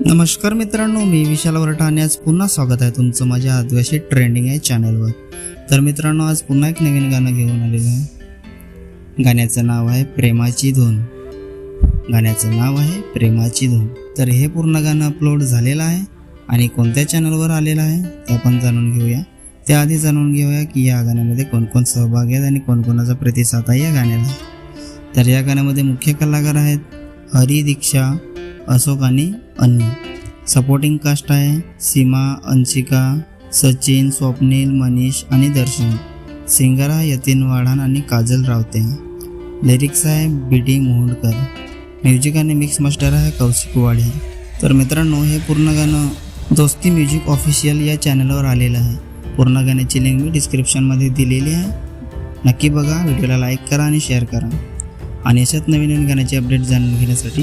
नमस्कार मित्रांनो मी विशाल वरठा आज पुन्हा स्वागत आहे तुमचं माझ्या आदिवासी ट्रेंडिंग आहे चॅनलवर. तर मित्रांनो आज पुन्हा एक नवीन गाणं घेऊन आलेलं आहे. गाण्याचं नाव आहे प्रेमाची धून. गाण्याचं नाव आहे प्रेमाची धून. तर हे पूर्ण गाणं अपलोड झालेलं आहे आणि कोणत्या चॅनलवर आलेलं आहे ते आपण जाणून घेऊया. त्याआधी जाणून घेऊया की या गाण्यामध्ये कोणकोण सहभागी आहेत आणि कोणकोणाचा प्रतिसाद आहे या गाण्याला. तर या गाण्यामध्ये मुख्य कलाकार आहेत हरी दीक्षा अशोक आणि अन्नू सपोर्टिंग कास्ट आहे सीमा अंशिका सचिन स्वप्नील मनीष आणि दर्शन. सिंगर आहे यतीन वाढान आणि काजल रावते. लिरिक्स आहे बी डी मोहोडकर म्युझिक आणि मिक्स मास्टर आहे कौशिक वाढे. तर मित्रांनो हे पूर्ण गाणं दोस्ती म्युझिक ऑफिशियल या चॅनलवर आलेलं आहे. पूर्ण गाण्याची लिंक मी डिस्क्रिप्शनमध्ये दिलेली आहे. नक्की बघा व्हिडिओला लाईक करा आणि शेअर करा. आणि अशाच नवीन नवीन गाण्याचे अपडेट जाणून घेण्यासाठी